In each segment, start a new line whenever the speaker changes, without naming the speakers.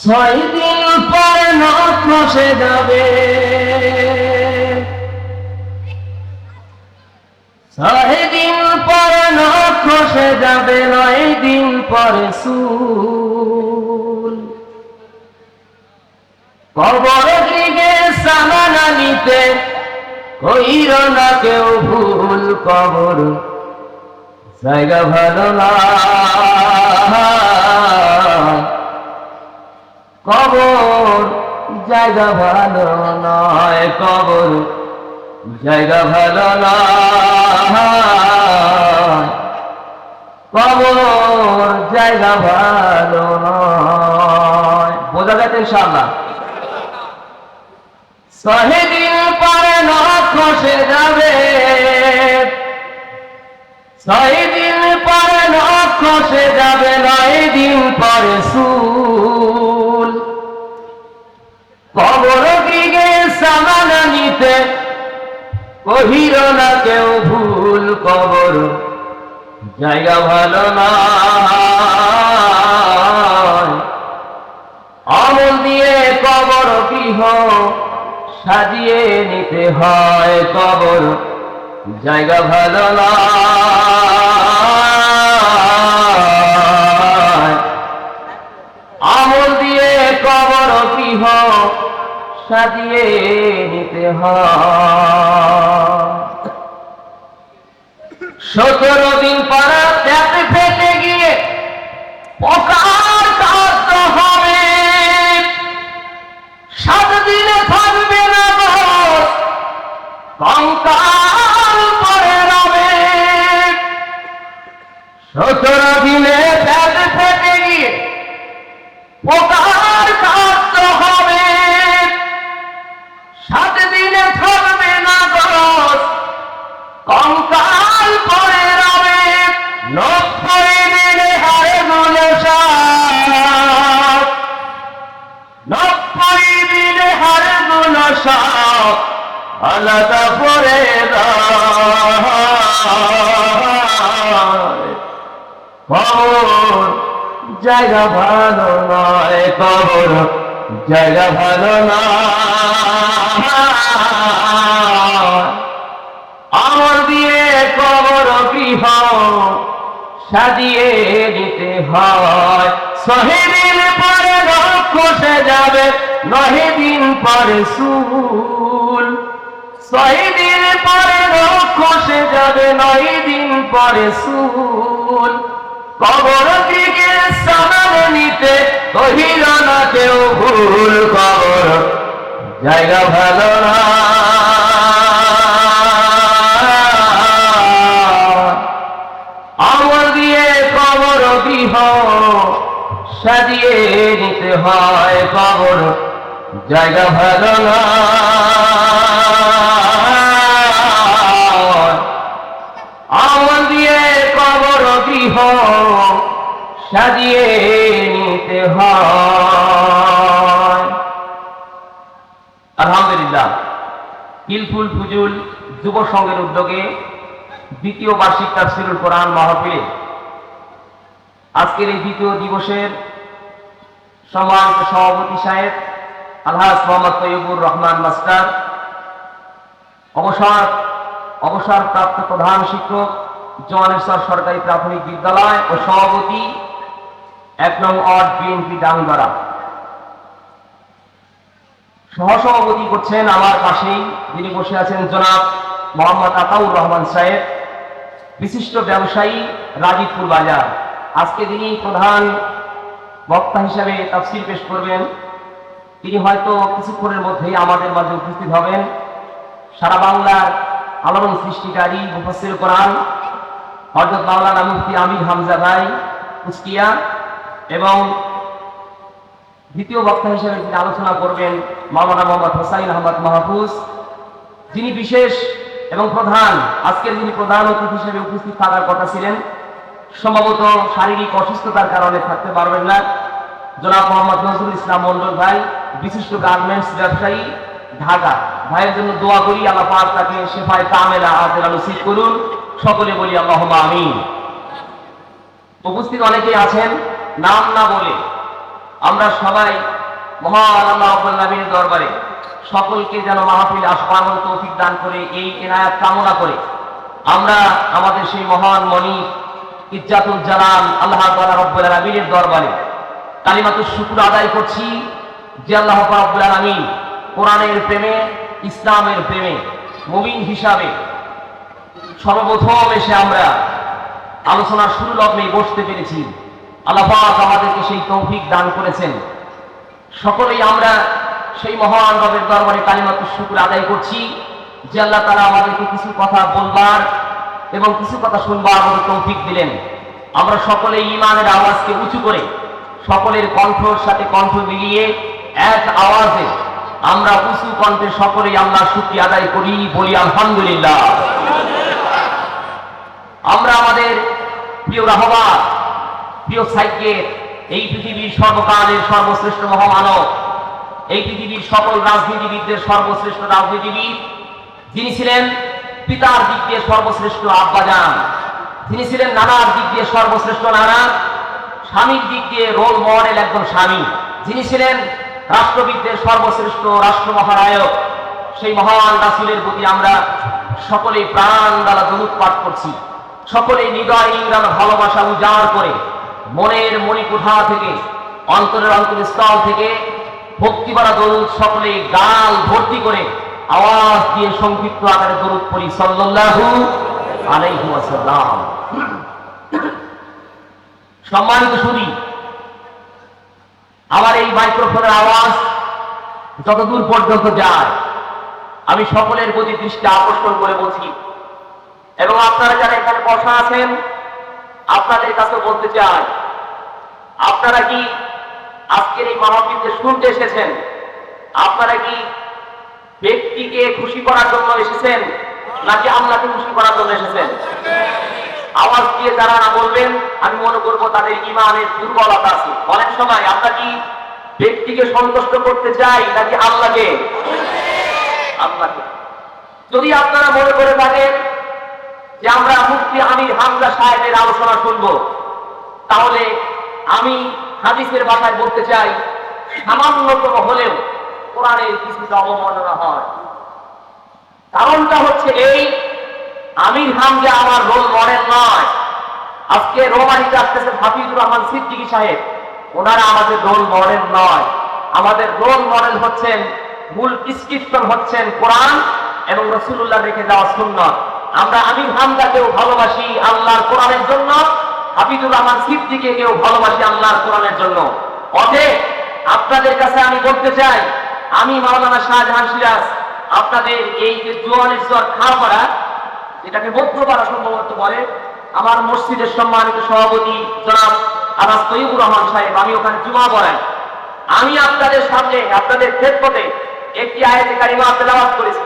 ছয় দিন পরে নখ খসে যাবে। ছয় দিন পরে নখ খসে যাবে, নয় দিন পরে সুল কবর দিকে সামানা নিতে কইর না কেউ ভুল কবর। জায়গা ভালো না। কবর জায়গা ভালো নয়, কবর জায়গা ভালো নয়। কবর জায়গা ভালো নয়। বোঝা যাচ্ছে ইনশাআল্লাহ? শহে দিন পরে নখ খসে যাবে। ছয় দিন পরে সুল? কবর দিকে সামানা নিতে কহির না কেউ ভুল কবর, জায়গা ভালো না আমল দিয়ে কবর গৃহ সাজিয়ে নিতে হয় কবর, জায়গা ভালো না সাজিয়ে নিতে সতেরো দিন পারা পেটে ফেটে গিয়ে পোকার সতেরো দিনে ফেটে গিয়ে জায়গা ভালো নয় কবর জায়গা ভালো আমল দিয়ে কবর গৃহ সাজিয়ে দিতে হয়। শহীদিন পরে খসে যাবে, নহে দিন পরে সুল শহীদিন পরে খসে যাবে নয় দিন পরে সুল কবর দিকে সামনে নিতে কহিল না কেউ ভুল কবর জায়গা ভালো না। আমল দিয়ে কবর গৃহ সাজিয়ে নিতে হয় কবর। জায়গা ভালো না আমল দিয়ে কবর গৃহ সাজিয়ে নিতে আলহামদুলিল্লাহ, কিলফুল ফুজুল যুব সংঘের উদ্যোগে দ্বিতীয় বার্ষিক তাফসিরুল কোরআন মাহফিলে আজকের এই দ্বিতীয় দিবসের সম্মানিত সভাপতি সাহেব আলহাজ মোহাম্মদ তৈবুর রহমান মাস্টার, অবসর, অবসরপ্রাপ্ত প্রধান শিক্ষক জওয়ানেশ্বর সরকারি প্রাথমিক বিদ্যালয় ও সভাপতি এক নং ওয়ার্ড বিএনপি ডাঙ্গারা। সহসভাপতি করছেন আমার পাশেই যিনি বসে আছেন জনাব মোহাম্মদ আতাউর রহমান সাহেব, বিশিষ্ট ব্যবসায়ী রাজীবপুর বাজার। আজকে তিনি প্রধান বক্তা হিসাবে তাফসির পেশ করবেন। তিনি হয়তো কিছুক্ষণের মধ্যেই আমাদের মাঝে উপস্থিত হবেন। সারা বাংলার আলোড়ন সৃষ্টিকারী মুফাসসির কোরআন, হযরত মাওলানা মুফতি আমির হামজা ভাই কুষ্টিয়া এবং দ্বিতীয় বক্তা হিসেবে তিনি আলোচনা করবেন মাওলানা মোহাম্মদ হোসাইন আহমদ মাহফুজ, যিনি বিশেষ এবং প্রধান, আজকের যিনি প্রধান অতিথি হিসেবে উপস্থিত থাকার কথা ছিলেন, সম্ভবত শারীরিক অসুস্থতার কারণে থাকতে পারবেন না। জনাব মোহাম্মদ নজরুল ইসলাম মন্ডল ভাই, বিশিষ্ট গার্মেন্টস ব্যবসায়ী, ঢাকা। ভাইয়ের জন্য দোয়া করি, আল্লাহ পাক তাকে শেফায় কামেলা আজের নসিব করুন। সকলে বলি আল্লাহ আমিন। উপস্থিত অনেকেই আছেন। নাম না বলে আমরা সবাই মহান দরবারে সকলকে যেন মাহফিল আসবার তৌফিক দান করে এই এনায়াত কামনা করে আমরা আমাদের সেই মহান মনি ইজ্জাতুল জালাল আল্লাহ তাআলা রব্বুল আলামিনের দরবারে কালিমাতুর শুকর আদায় করছি যে আল্লাহ রব্বুল আলামিন কোরআনের প্রেমে, ইসলামের প্রেমে, মুমিন হিসাবে সর্বপ্রথম এসে আমরা আলোচনার শুরু লগ্নে বসতে পেরেছি। আল্লাহ পাক আমাদেরকে সেই তৌফিক দান করেছেন। সকলেই আমরা সেই মহান রবের দরবারে কালিমাত শুকুর আদায় করছি যে আল্লাহ তারা আমাদেরকে কিছু কথা বলবার এবং কিছু কথা শুনবার মতো তৌফিক দিলেন। আমরা সকলে ইমানের আওয়াজকে উঁচু করে সকলের কণ্ঠর সাথে কণ্ঠ মিলিয়ে এক আওয়াজে আমরা উঁচু কণ্ঠে সকলেই আমরা শুক্রিয়া আদায় করি বলি আলহামদুলিল্লাহ। আমরা আমাদের প্রিয় রাহবার প্রিয় সাইকের এই পৃথিবীর সর্বকালের সর্বশ্রেষ্ঠ মহামানব, এই পৃথিবীর সকল রাজনীতিবিদদের সর্বশ্রেষ্ঠ রাজনীতিবিদ, যিনি ছিলেন পিতার দিক দিয়ে সর্বশ্রেষ্ঠ আব্বাজান তিনি ছিলেন নানার দিক দিয়ে সর্বশ্রেষ্ঠ নানা, স্বামীর দিক দিয়ে রোল মডেল একজন স্বামী, যিনি ছিলেন রাষ্ট্রবিদদের সর্বশ্রেষ্ঠ রাষ্ট্র মহানায়ক, সেই মহান রাসুলের প্রতি আমরা সকলেই প্রাণ দ্বারা দরুদ পাঠ করছি। সকলে হৃদয় ইংরান ভালোবাসা উজাড় করে মনের মণিকুঠা থেকে, অন্তরের অন্তরস্থল থেকে ভক্তি ভক্তিবারা দরুদ সকলে গাল ভর্তি করে আওয়াজ দিয়ে সংক্ষিপ্ত আকারে দরুদ পড়ি, সাল্লাল্লাহু আলাইহি ওয়াসাল্লাম। সম্মানিত শুনি আমার এই মাইক্রোফোনের আওয়াজ যতদূর পর্যন্ত যায়, আমি সকলের প্রতি দৃষ্টি আকর্ষণ করে বলছি। এবং আপনারা যারা এখানে বসা আছেন আপনাদের কাছে বলতে চাই, আপনারা কি আজকের এই মাহফিলকে শুনতে এসেছেন? আপনারা কি ব্যক্তিকে খুশি করার জন্য এসেছেন, নাকি আল্লাহকে খুশি করার জন্য এসেছেন? আওয়াজ দিয়ে যারা না বলবেন, আমি মনে করব তাদের ইমানের দুর্বলতা আছে। অনেক সময় আমরা কি ব্যক্তিকে সন্তুষ্ট করতে চাই, নাকি আল্লাহকে? আল্লাহকে। যদি আপনারা মনে করে থাকেন যে আমরা মুফতি আমির হামজা সাহেবের আলোচনা শুনব। তাহলে আমি হাদিসের ভাষায় বলতে চাই, সামান্যতম হলেও কোরআনের কিছুটা অবমাননা হয়। কারণটা হচ্ছে এই, আমির হামজা আমার রোল মডেল নয়। আজকে রোমানিতে আসতেছে হাফিজুর রহমান সিদ্দিকী সাহেব। ওনারা আমাদের রোল মডেল নয়। আমাদের রোল মডেল হচ্ছেন, মূল প্রিসক্রিপশন হচ্ছেন কোরআন এবং রসুল্লাহ রেখে দেওয়া সুন্নত। আমরা আমির হামজাকেও ভালোবাসি আল্লাহর কোরআনের জন্য, হাফিজুর রহমান সিদ্দিকে কেউ ভালোবাসি আল্লাহর কোরআনের জন্য। অতএব আপনাদের কাছে আমি বলতে চাই, আমি মাওলানা শাহজাহান সিরাজ, আপনাদের এই যে জোয়ানের জ্বর খাওয়া এটাকে মধ্যপাড়া সম্ভবত বলে, আমার মসজিদের সম্মানিত সভাপতি জনাব আনাস তৈবুর রহমান সাহেব, আমি ওখানে জুমা পড়াই। আমি আপনাদের সামনে, আপনাদের ক্ষেত্রে একটি আয়াতে কারিমা তেলাওয়াত করেছি।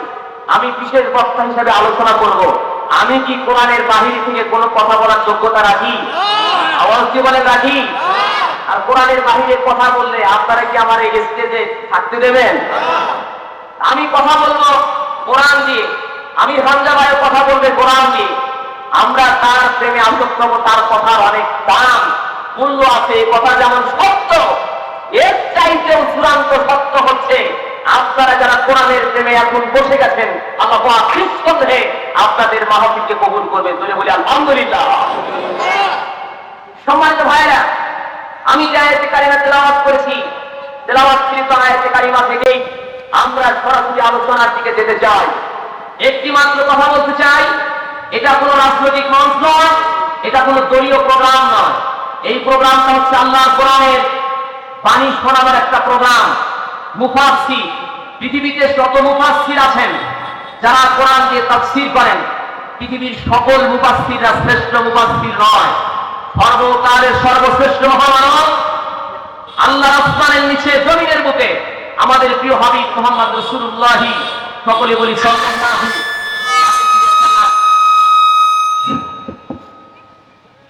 আমি বিশেষ বক্তা হিসেবে আলোচনা করব। আমি কি কোরআনের বাহির থেকে কোনো কথা বলার যোগ্যতা রাখি? আওয়াজ দিয়ে বলে রাখি। আর কোরআনের বাহিরে কথা বললে আপনারা কি আমার এই স্টেজে থাকতে দেবেন? আমি কথা বলব কোরআন দিয়ে। আমি হামজা ভাইয়ের কথা বলবে কোরআন দিয়ে। আমরা তার প্রেমে আসক্ত হব, তার কথার অনেক দাম মূল্য আছে এই কথা যেমন সত্য এর চাইতেও চূড়ান্ত সত্য হচ্ছে। আপনারা যারা কোরআনের প্রেমে এখন বসে গেছেন, আল্লাহ আপনাদের মাহফিলকে কবুল করবে ধরে বলি আলহামদুলিল্লাহ। সম্মানিত ভাইরা আমি যে আয়াতে কারিমা তেলাওয়াত করেছি, তেলাওয়াত তেলাওয়াতকৃত আয়াতে কারিমা থেকেই আমরা সরাসরি আলোচনার দিকে যেতে চাই। একটি মাত্র কথা বলতে চাই, এটা কোনো রাজনৈতিক মঞ্চ নয়, এটা কোনো দলীয় প্রোগ্রাম নয়। এই প্রোগ্রামটা হচ্ছে আল্লাহ কোরআনের বাণী শোনাবার একটা প্রোগ্রাম। মুফাসসি পৃথিবীতে যত মুফাসসির আছেন, যারা কোরআন দিয়ে তাফসীর করেন, পৃথিবীর সকল মুফাসসিররা শ্রেষ্ঠ মুফাসসির নয়। সর্বকালের সর্বশ্রেষ্ঠ মহামানব আল্লাহ আসমানের নিচে জমিনের বুকে আমাদের প্রিয় হাবিব মোহাম্মদ রসুল্লাহি সকলে বলি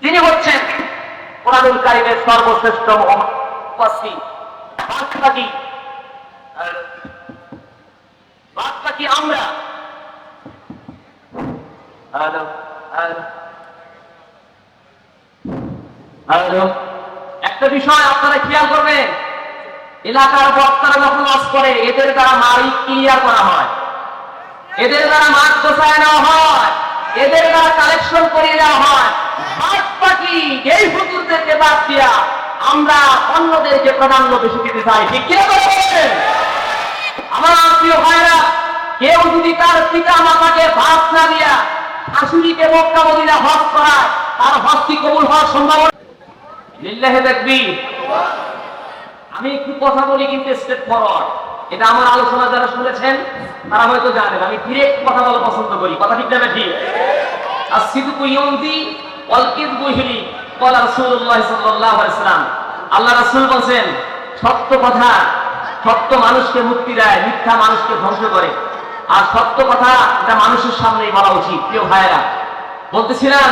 তিনি হচ্ছেন কোরআনুল কারিমের সর্বশ্রেষ্ঠ মুফাসসির। বাদশা কি বাদশা কি আমরা। হ্যালো হ্যালো হ্যালো একটা বিষয় আপনারা খেয়াল করবেন এলাকার বক্তারা যখন ওয়াজ করে এদের দ্বারা মালিক ক্লিয়ার করা হয়। এদের দ্বারা মাঠ গোছায় নেওয়া হয়। এদের দ্বারা কালেকশন করিয়ে দেওয়া হয়। বাদ বাকি এই হুজুরদেরকে বাদ দিয়া আমরা অন্যদেরকে প্রাধান্য বেশি দিতে চাই। ঠিক? আমার প্রিয় ভাইরা কেউ যদি তার পিতা মাতাকে ভাত না দিয়া শাশুড়িকে মক্কা মদিনা হজ করায়, তার কি কবুল হওয়ার সম্ভাবনা লিল্লাহে তাকবীর। আমি একটু কথা বলি কিন্তু স্টেপ ফরওয়ার্ড এটা আমার আলোচনা যারা শুনেছেন, তারা হয়তো জানেন। আমি ডিরেক্ট কথা বলা পছন্দ করি। কথা ঠিক না ঠিক? আর সিদকু ইয়ুমদি ওয়াল কিযবু হিলি ক্বালা রাসূলুল্লাহ সাল্লাল্লাহু আল্লাহ রাসূল বলেন সত্য কথা, সত্য মানুষকে মুক্তি দেয়, মিথ্যা মানুষকে ধ্বংস করে। আর সত্য কথা এটা মানুষের সামনেই বলা উচিত, প্রিয় ভাইয়েরা। বলতেছিলাম,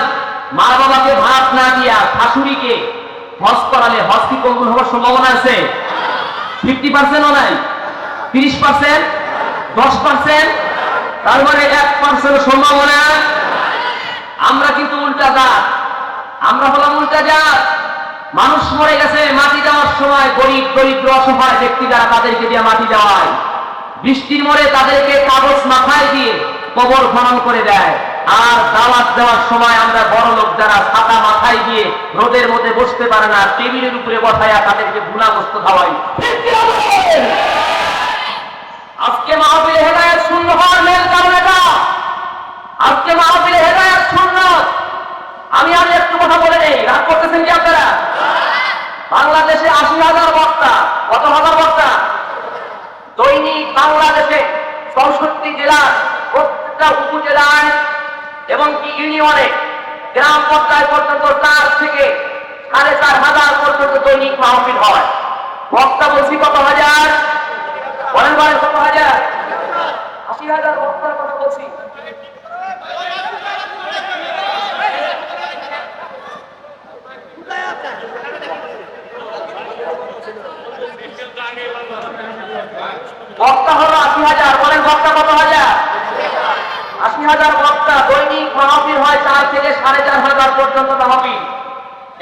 মা বাবাকে ভাত না দিয়া শাশুড়িকে হজ করালে হজ কি কবুল হওয়ার সম্ভাবনা আছে? ফিফটি পার্সেন্টও নাই? তিরিশ পার্সেন্ট দশ পার্সেন্ট তার মানে এক পার্সেন্ট সম্ভাবনা। আমরা কিন্তু উল্টা জাত। আমরা হলাম উল্টা জাত। মানুষ মরে গেছে, মাটি দেওয়ার সময় গরিব, দরিদ্র, অসহায় ব্যক্তি যারা তাদেরকে দিয়ে মাটি দেওয়ায়। বৃষ্টির মরে তাদেরকে কাগজ মাথায় দিয়ে কবর খনন করে দেয়। আর দাওয়াত দেওয়ার সময় আমরা বড় লোক যারা ছাতা মাথায় দিয়ে রোদের মধ্যে বসতে পারে না, টেবিলের উপরে বসায়া তাদেরকে গুণাগ্রস্ত খাওয়াই? আজকে মাহফিলে হেদায়ত শূন্য হওয়ার মেল কারণ এটা। আজকে মাহফিলে হেদায়ত শূন্য আমি আমি একটু কথা বলে নেই। রাগ করতেছেন কি আপনারা? বাংলাদেশে আশি হাজার বক্তা কত হাজার বক্তা দৈনিক বাংলাদেশে চৌষট্টি জেলার প্রত্যেকটা উপজেলায় এবং কি ইউনিয়নে গ্রাম পর্যায় পর্যন্ত চার থেকে সাড়ে চার হাজার পর্যন্ত দৈনিক মাহফিল হয়। বক্তা বলছি কত হাজার? বলেন বলেন, কত হাজার? আশি হাজার বক্তার কথা বলছি। বক্তা হলো আশি হাজার। বলেন, বক্তা কত হাজার? হাজার বক্তা দৈনিক মাহফিল হয়, চার থেকে সাড়ে চার হাজার পর্যন্ত মাহফিল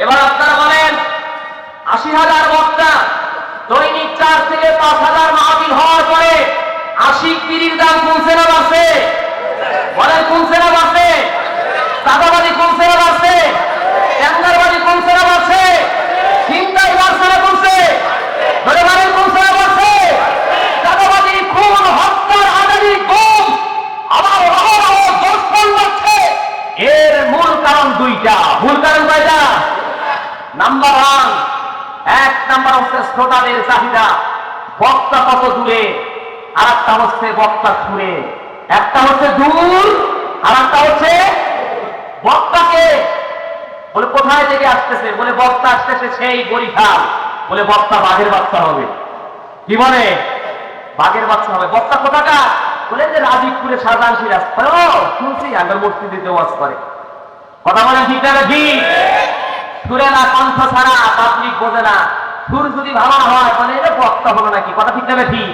এবার আপনারা বলেন, আশি হাজার বক্তা দৈনিক চার থেকে পাঁচ হাজার মাহফিল হওয়ার পরে আশি পিড়ির দাম কমছে না বাড়ছে। বলেন কমছে না বাড়ছে। চাঁদাবাজি কমছে না বাড়ছে ট্যাঙ্গারবাজি কমছে না বাড়ছে চিন্তাই বাড়ছে না কমছে ধরে বলেন কমছে না বাড়ছে চাঁদাবাজি খুন হত্যার আদানি কম আবার অহরহ দর্শন বাড়ছে এর মূল কারণ দুইটা মূল কারণ কয়টা? নাম্বার ওয়ান এক নাম্বার হচ্ছে শ্রোতাদের চাহিদা। বক্তা কত দূরে আর একটা হচ্ছে বক্তা সুরে একটা হচ্ছে দূর আর একটা হচ্ছে বক্তাকে। বলে কোথায় থেকে আসতেছে? বলে বক্তা আসতেছে সেই গরিখাল বলে বক্তা বাঘের বাচ্চা হবে। কি বলে? বাঘের বাচ্চা হবে। বক্তা কোথাকা বলে যে রাজীবপুরে সাজান সিরাজ। শুনছি আগের মসজিদে ওয়াজ করে। কথা বলেন ঠিক না ঠিক সুরে না, কণ্ঠ ছাড়া পাবলিক বোঝে না। সুর যদি ভালো না হয় মানে এটা বক্তা হলো নাকি? কথা ঠিক না ঠিক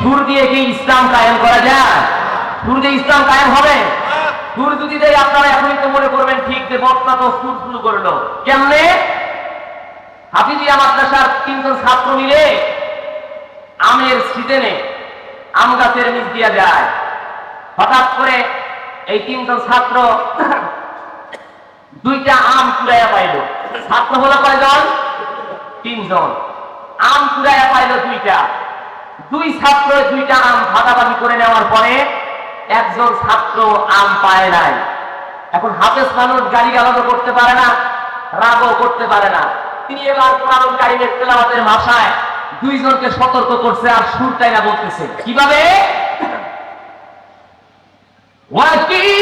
সুর দিয়ে কি ইসলাম কায়েম করা যায়? সুর দিয়ে ইসলাম কায়েম হবে? সুর যদি দেয়, আপনারা এখনই তো মনে করবেন, ঠিক যে বক্তা তো সুর শুরু করল। কেমনে? হাফিজিয়া মাদ্রাসার তিনজন ছাত্র মিলে আমের সিজনে আম গাছের নিচ দিয়া যায়, হঠাৎ করে এই তিনজন ছাত্র দুইটা আম কুড়াইয়া পাইল। ছাত্র হলো কয়জন? তিনজন। আম কুড়াইয়া পাইল দুইটা। দুই ছাত্র দুইটা আম ভাগাভাগি করে নেওয়ার পরে একজন ছাত্র আম পায় নাই। এখন হাতে মানুষ গাড়ি গালানো করতে পারে না, রাগও করতে পারে না। তিনি এবার কোরআন কারিমের তেলাওয়াতের ভাষায় দুইজনকে সতর্ক করছে আর সুরটাই না বলতেছে। কীভাবে? ওয়াকিল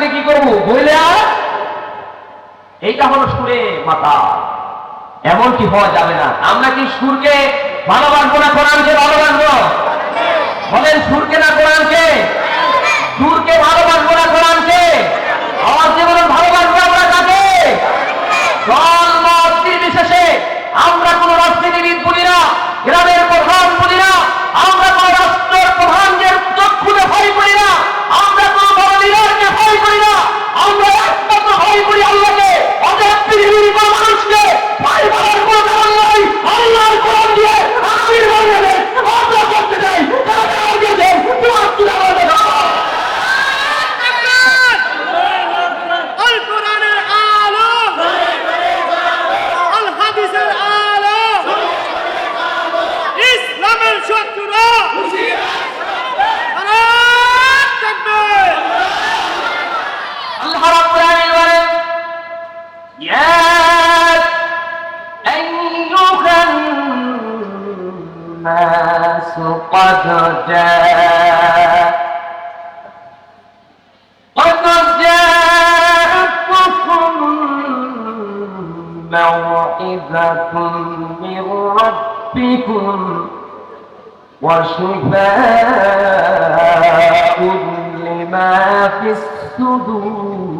তাকে কি করব? বইলে এইটা হলো সুরে মাতা। এমন কি হওয়া যাবে না। আমরা কি সুরকে ভালোবাসবো না কোরআনকে ভালোবাসবো? বলেন, সুরকে موعظة من ربكم وشفاء لما في الصدور.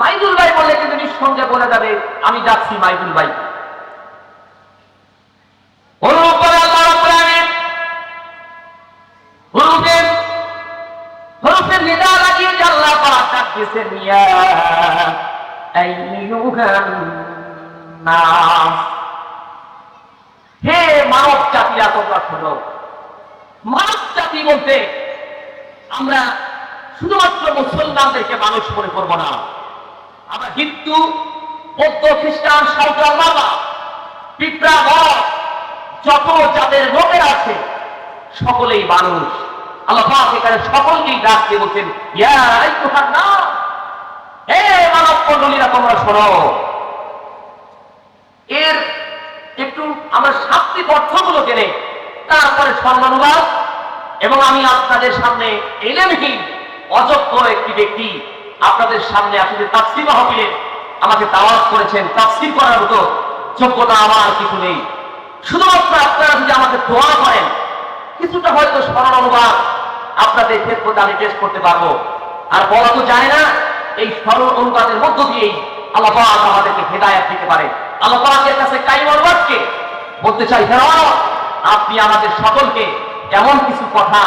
মাইদুল ভাই বললে কিন্তু নিঃসন্দেহে বলে যাবে, আমি যাচ্ছি মাইদুল ভাই। হে মানব জাতিরা, তোমরা শোনো। মানব জাতি বলতে আমরা শুধুমাত্র মুসলমানদেরকে মানুষ মনে করব না। আমরা হিন্দু, বৌদ্ধ, খ্রিস্টান, সাঁওতাল, বাবা, পিঁপড়া যত যাদের আছে, সকলেই মানুষ। মানব এর একটু তারপরে সম্মানুবাদ, এবং আমি আপনাদের সামনে এলেমহীন, অযোগ্য একটি ব্যক্তি আপনাদের সামনে আসলে তাফসির মাহফিলে আমাকে দাওয়াত করেছেন, তাফসির করার মতো যোগ্যতা আমার কিছু নেই। শুধুমাত্র আপনারা যদি আমাকে দোয়া করেন, কিছুটা হয়তো স্মরণ অনুবাদ আপনাদের ক্ষেত্রে আমি পেশ করতে পারব। আর বলা তো যায় না, এই স্মরণ অনুবাদের মধ্য দিয়েই আল্লাহ আমাদেরকে হেদায়াত দিতে পারে। আল্লাহ পাকের কাছে কাইম অনুবাদকে বলতে চাই ফেরাও আপনি আমাদের সকলকে এমন কিছু কথা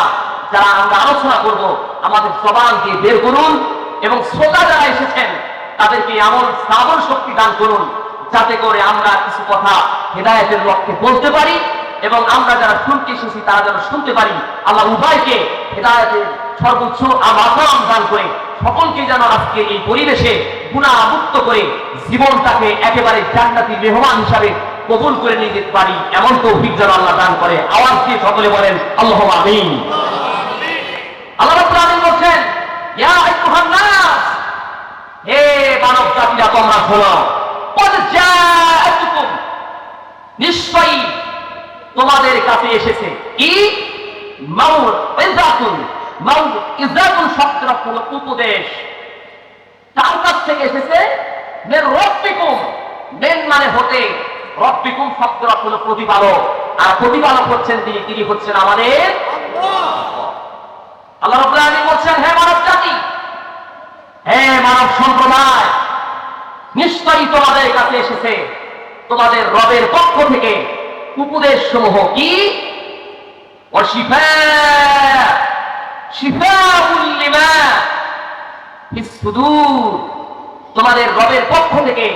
যারা আমরা আলোচনা করব, আমাদের জবান দিয়ে বের করুন এবং শ্রোতা যারা এসেছেন, তাদেরকে এমন শ্রাবণ শক্তি দান করুন, যাতে করে আমরা কিছু কথা হেদায়তের লক্ষ্যে বলতে পারি এবং আমরা যারা শুনতে এসেছি, তারা যেন শুনতে পারি। আল্লাহ উভয়কে হেদায়তের সর্বোচ্চ আমাকাম দান করে সকলকে যেন আজকে এই পরিবেশে গুণা মুক্ত করে জীবনটাকে একেবারে জান্নাতি মেহমান হিসাবে কবুল করে নিতে পারি। এমন তৌফিক যেন আল্লাহ দান করে। আওয়াজ দিয়ে সকলে বলেন, আল্লাহ আমিন। আল্লাহ বলছেন মানব জাতিরা তোমরা নিশ্চয়ই তোমাদের কাছে এসেছে কি? উপদেশ। তার কাছ থেকে এসেছে মেন হতে রব্বিকুম শব্দটা হলো প্রতিপালক। আর প্রতিপালক হচ্ছেন তিনি তিনি হচ্ছেন আমাদের রাব্বুল আলামিন বলছেন, হে মানব জাতি, হে মানব সম্প্রদায়, নিশ্চয়ই তোমাদের কাছে এসেছে তোমাদের রবের পক্ষ থেকে উপদেশ সমূহ কি তোমাদের রবের পক্ষ থেকে